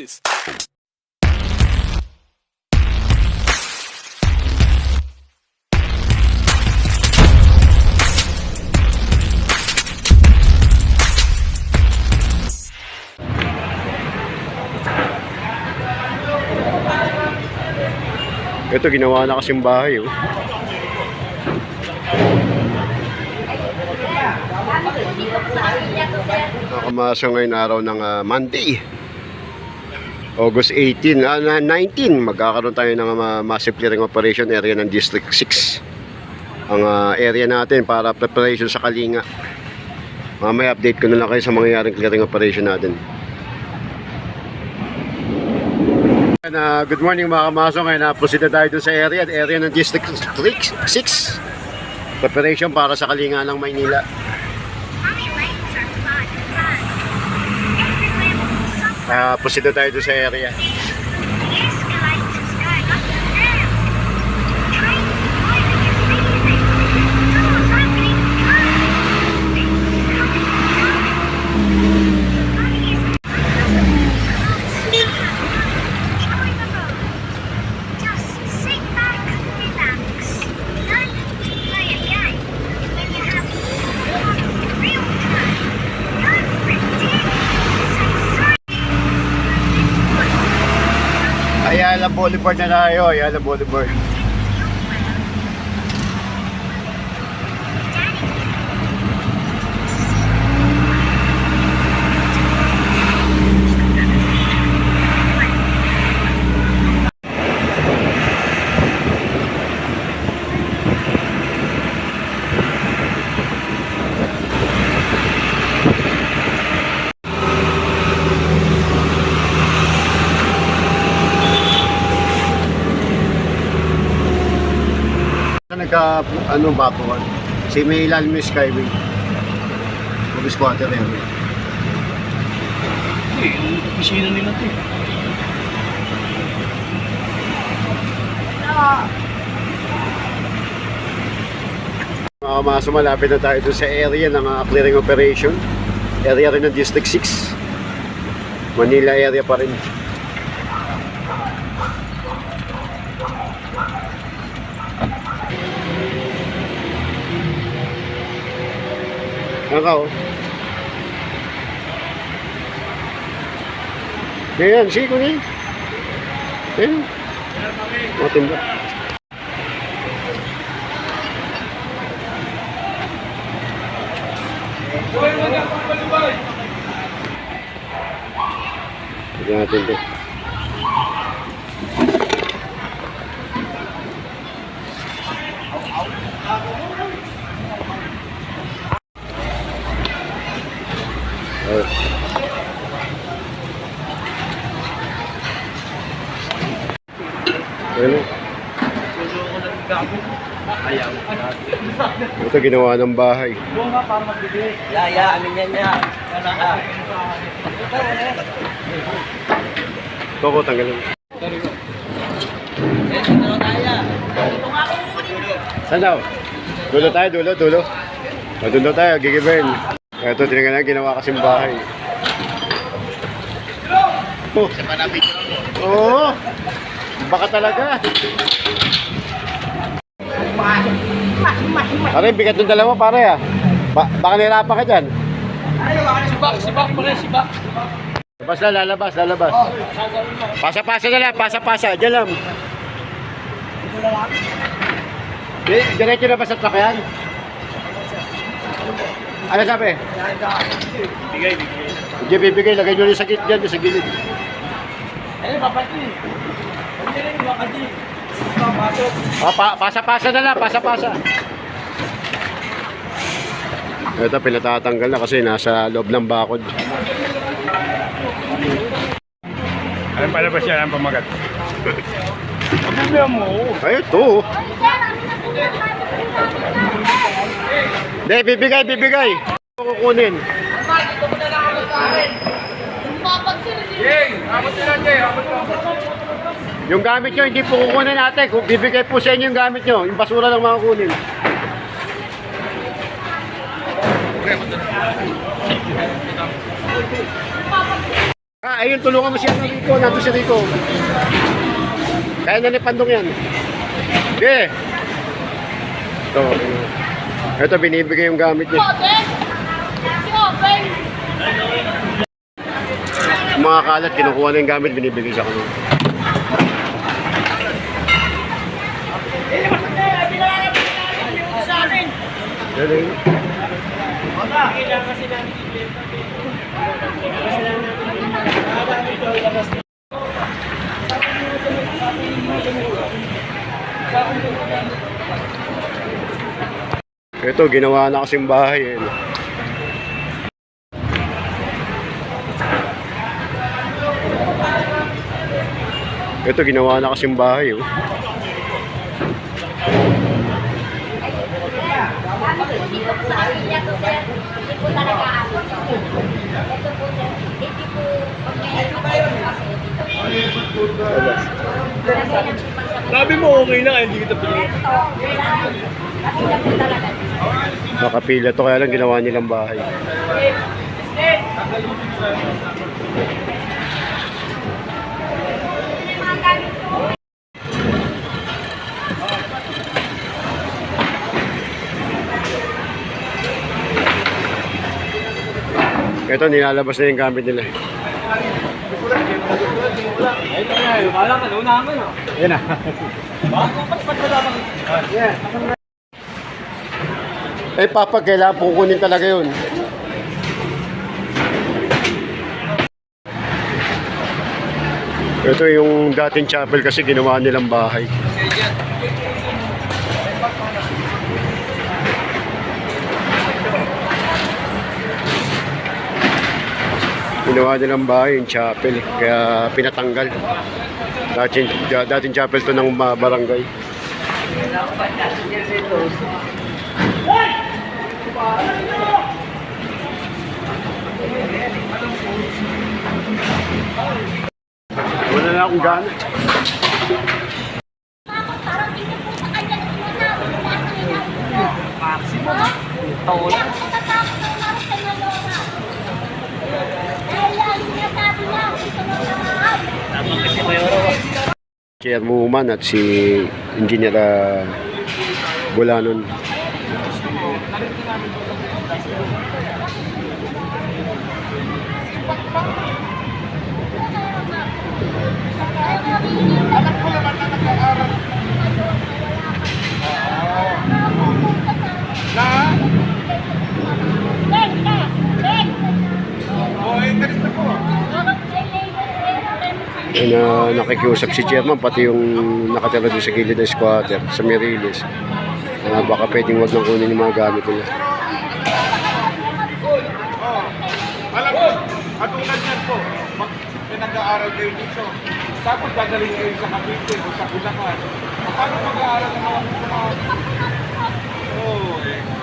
this? Ito, ginawa na kasing bahay, oh. Nakamasa ngayon araw ng ah, Monday. August 18, ah, na 19, magkakaroon tayo ng ah, massive clearing operation area ng District 6. Ang ah, area natin para preparation sa Kalinga. Mamaya update ko na lang kayo sa mangyayaring clearing operation natin. Na good morning mga kamaso. Ngayon na proceed na tayo sa area, area ng District 6. Preparation para sa Kalinga ng Maynila. Ah, proceed na tayo sa area. Boulevard na tayo. Ayala Boulevard. Nagka, ano ba po? Si may ilalim yung Skyway. Office quarter area. Eh, yung opisina nila to eh. Mga kamaso, malapit na tayo dun sa area ng ah, clearing operation. Area rin ng District 6. Manila area pa rin. Nakaw. Ayan, sige ko na yun. Ayan. Matinda. Tignan natin to. Ayun. Suso ko ng gago. Ayaw. Ito ginawa ng bahay. Doon nga para magbigay. Yaya, amin yan niya. Yan ah. Ito ko tanggalin. Saan daw? Dulo tayo, dulo, dulo. Dulo tayo, gigiburn. Ito, tinignan na, ginawa kasing bahay. Oh. Oo. Baka talaga. Pare, bigat ng dalawa, pare ah. Ba baka nirapan ka dyan. Sibak, sibak pa rin, sibak. Labas na, lalabas, lalabas. Pasa-pasa na lang, pasa-pasa. Diyan lang. Di- Diretso na ba sa truck yan? Ano sabi? Bigay, bigay. Hindi bibigay, lagay nyo rin sa gilid dyan, sa gilid. Eh, papati. Hindi rin, baka di. Pasok. Ah, pa pasa-pasa na lang, pasa-pasa. Ito, pinatatanggal na kasi nasa loob ng bakod. Alam pala ba siya ang pamagat? Pagkakaya mo. Ay, ito. oh. Hindi, bibigay, bibigay. Kukunin. Yung gamit nyo, hindi po kukunin natin. Kung bibigay po sa inyo yung gamit nyo, yung basura lang mga kunin. Ah, ayun, tulungan mo siya ng Rico. Nandun si Rico. Kaya na ni Pandong yan. Sige. Ito. Ito, binibigay yung gamit niya. Mga kalat, kinukuha na yung gamit, binibigay sa kanila. Ito, ginawa na kasing bahay. Eh. Ito, ginawa na kasing bahay. Oh. Ko, sir. Hindi po talaga ako. Ito po, sir. Hindi po. Sabi mo okay na, hindi kita pinili. Ito. Nakapila to, kaya lang ginawa nilang bahay. Ito, nilalabas na yung gamit nila. Eh, papa, kailangan pukunin talaga yun. Ito yung dating chapel kasi ginawa nilang bahay. Ginawa nilang bahay yung chapel, kaya pinatanggal. Dating, dating chapel to ng barangay. Wala na akong gana. Parang dito po sa kanya na ko na ang nangyayari po. Maximum. Ha? Chairwoman at si Engineer uh, Bulanon. Na nakikiusap si chairman pati yung nakatira doon sa gilid ng squatter sa Miriles. Uh, baka pwedeng wag nang kunin yung mga gamit nila. Mo, katulad yan po, pinag-aaral kayo dito. Tapos gagaling kayo sa Cavite o sa Bulacan. Paano mag-aaral ng mga mga... Oo, eh.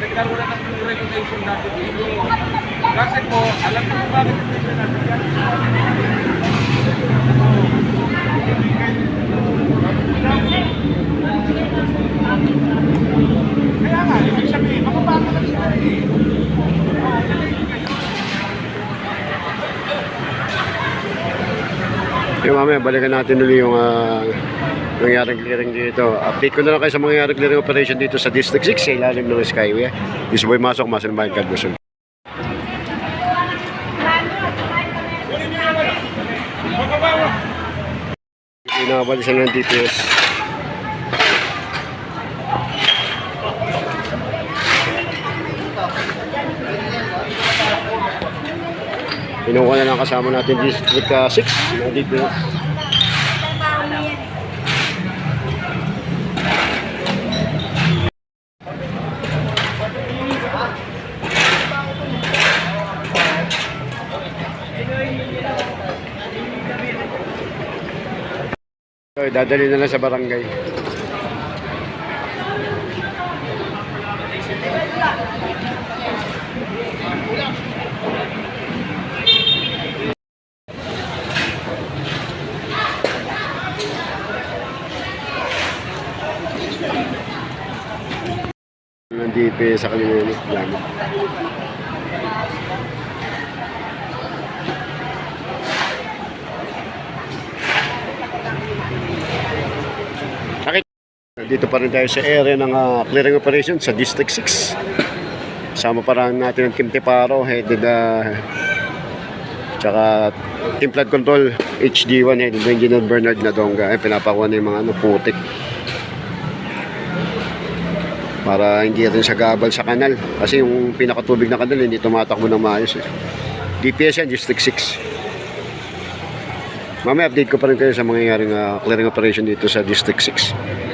Nagkaroon na ng regulation dati dito. Kasi po, alam mo kung bakit ito natin yan? Kaya nga, ibig sabihin, makabaka lang sila eh. Yung mamaya, balikan natin ulit yung uh, nangyaring clearing dito. Update ko na lang kayo sa mangyayari clearing operation dito sa District 6 sa ilalim ng Skyway. This boy Masok, Masan Bayan, Calbuson. Pinabalisan ng DPS. Pinukuha na lang kasama natin District 6 ng DPS. So, dadali na lang sa barangay. ng GPS sa kanila yun. Gamit. Dito pa rin tayo sa area ng uh, clearing operation sa District 6. Sama pa rin natin ang Kim Teparo, headed uh, tsaka Team Flood Control HD1 headed by Engineer Bernard Nadonga. Eh, pinapakuha na yung mga ano, putik. Para hindi rin sa gabal sa kanal. Kasi yung pinakatubig na kanal, hindi tumatakbo ng maayos. Eh. DPS yan, District 6. Mamaya update ko pa rin kayo sa mangyayaring uh, clearing operation dito sa District 6.